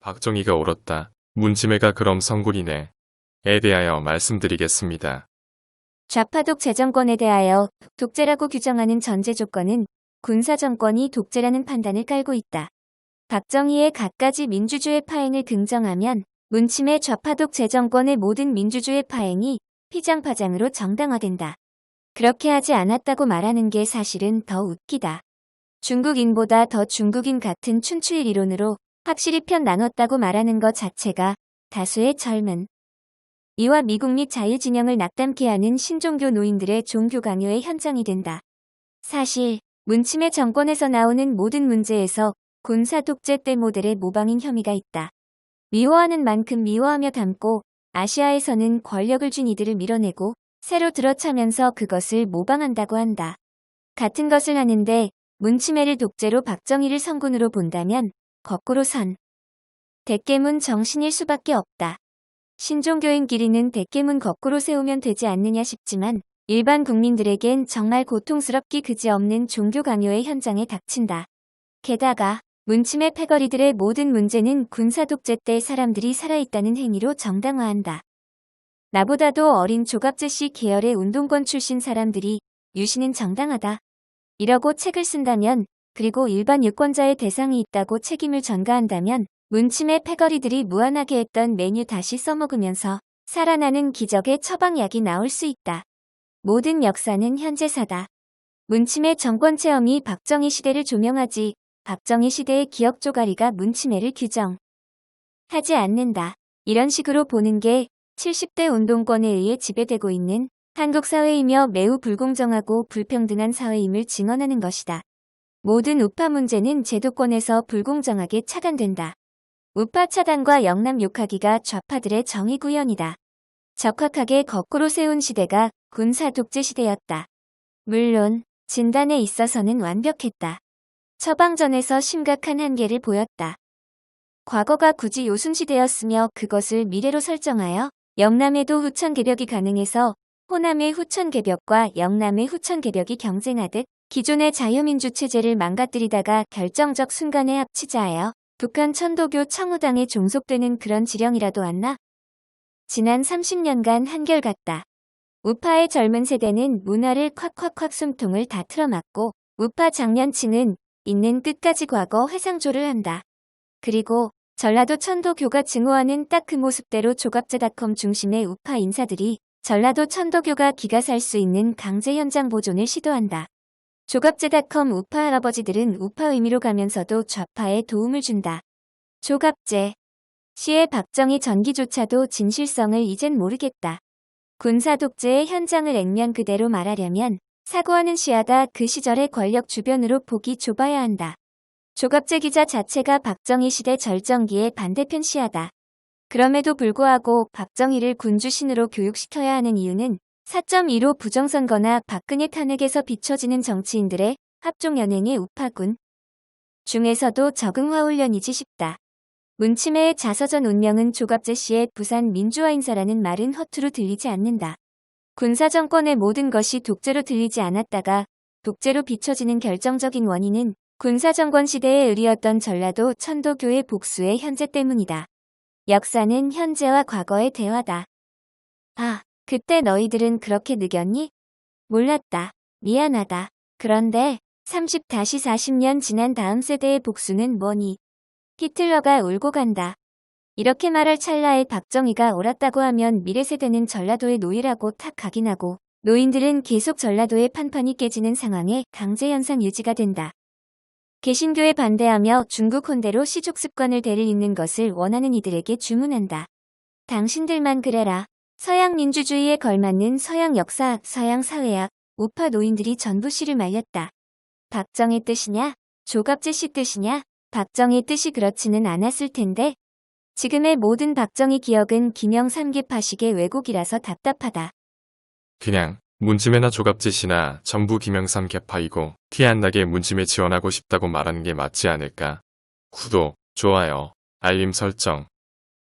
박정희가 옳았다. 문지매가 그럼 성군이네. 에 대하여 말씀드리겠습니다. 좌파독 재정권에 대하여 독재라고 규정하는 전제 조건은 군사정권이 독재라는 판단을 깔고 있다. 박정희의 갖가지 민주주의 파행을 긍정하면 문침의 좌파독 재정권의 모든 민주주의 파행이 피장파장으로 정당화된다. 그렇게 하지 않았다고 말하는 게 사실은 더 웃기다. 중국인보다 더 중국인 같은 춘추일 이론으로 확실히 편 나눴다고 말하는 것 자체가 다수의 젊은 이와 미국 및 자유진영을 낙담케 하는 신종교 노인들의 종교 강요의 현장이 된다. 사실 문침의 정권에서 나오는 모든 문제에서 군사 독재 때 모델의 모방인 혐의가 있다. 미워하는 만큼 미워하며 담고 아시아에서는 권력을 쥔 이들을 밀어내고 새로 들어차면서 그것을 모방한다고 한다. 같은 것을 하는데 문치매를 독재로 박정희를 성군으로 본다면 거꾸로 선. 대깨문 정신일 수밖에 없다. 신종교인 길이는 대깨문 거꾸로 세우면 되지 않느냐 싶지만 일반 국민들에겐 정말 고통스럽기 그지없는 종교 강요의 현장에 닥친다. 게다가 문침의 패거리들의 모든 문제는 군사독재 때 사람들이 살아있다는 행위로 정당화한다. 나보다도 어린 조갑재 씨 계열의 운동권 출신 사람들이 유신은 정당하다. 이러고 책을 쓴다면 그리고 일반 유권자의 대상이 있다고 책임을 전가한다면 문침의 패거리들이 무한하게 했던 메뉴 다시 써먹으면서 살아나는 기적의 처방약이 나올 수 있다. 모든 역사는 현재사다. 문침의 정권 체험이 박정희 시대를 조명하지 박정희 시대의 기억 조가리가 문침해를 규정. 하지 않는다. 이런 식으로 보는 게 70대 운동권에 의해 지배되고 있는 한국 사회이며 매우 불공정하고 불평등한 사회임을 증언하는 것이다. 모든 우파 문제는 제도권에서 불공정하게 차단된다. 우파 차단과 영남 욕하기가 좌파들의 정의 구현이다. 적확하게 거꾸로 세운 시대가 군사 독재 시대였다. 물론 진단에 있어서는 완벽했다. 처방전에서 심각한 한계를 보였다. 과거가 굳이 요순시대였으며 그것을 미래로 설정하여 영남에도 후천개벽이 가능해서 호남의 후천개벽과 영남의 후천개벽이 경쟁하듯 기존의 자유민주 체제를 망가뜨리다가 결정적 순간에 합치자 하여 북한 천도교 청우당에 종속되는 그런 지령이라도 왔나? 지난 30년간 한결같다. 우파의 젊은 세대는 문화를 콱콱콱 숨통을 다 틀어막고 우파 장년층은 있는 끝까지 과거 회상조를 한다. 그리고 전라도 천도교가 증오하는 딱 그 모습대로 조갑제닷컴 중심의 우파 인사들이 전라도 천도교가 기가 살 수 있는 강제 현장 보존을 시도한다. 조갑제닷컴 우파 할아버지들은 우파 의미로 가면서도 좌파에 도움을 준다. 조갑제. 시의 박정희 전기조차도 진실성을 이젠 모르겠다. 군사 독재의 현장을 액면 그대로 말하려면 사고하는 시야다 그 시절의 권력 주변으로 보기 좁아야 한다. 조갑재 기자 자체가 박정희 시대 절정기의 반대편 시야다. 그럼에도 불구하고 박정희를 군주신으로 교육시켜야 하는 이유는 4.15 부정선거나 박근혜 탄핵에서 비춰지는 정치인들의 합종연행의 우파군 중에서도 적응 화훈련이지 싶다. 문치매의 자서전 운명은 조갑재 씨의 부산 민주화 인사라는 말은 허투루 들리지 않는다. 군사정권의 모든 것이 독재로 들리지 않았다가 독재로 비춰지는 결정적인 원인은 군사정권 시대에 의리였던 전라도 천도교의 복수의 현재 때문이다. 역사는 현재와 과거의 대화다. 아, 그때 너희들은 그렇게 느꼈니? 몰랐다. 미안하다. 그런데 30-40년 지난 다음 세대의 복수는 뭐니? 히틀러가 울고 간다. 이렇게 말할 찰나에 박정희가 옳았다고 하면 미래 세대는 전라도의 노예라고 탁 각인하고 노인들은 계속 전라도의 판판이 깨지는 상황에 강제 현상 유지가 된다. 개신교에 반대하며 중국 혼대로 시족 습관을 대를 잇는 것을 원하는 이들에게 주문한다. 당신들만 그래라. 서양 민주주의에 걸맞는 서양 역사학, 서양 사회학, 우파 노인들이 전부 씨를 말렸다. 박정희 뜻이냐? 조갑재 씨 뜻이냐? 박정희 뜻이 그렇지는 않았을 텐데. 지금의 모든 박정희 기억은 김영 3기 파식의 왜곡이라서 답답하다. 그냥 문지매나 조갑짓이나 전부 김영삼 개파이고 티 안 나게 문지매 지원하고 싶다고 말하는 게 맞지 않을까. 구독, 좋아요, 알림 설정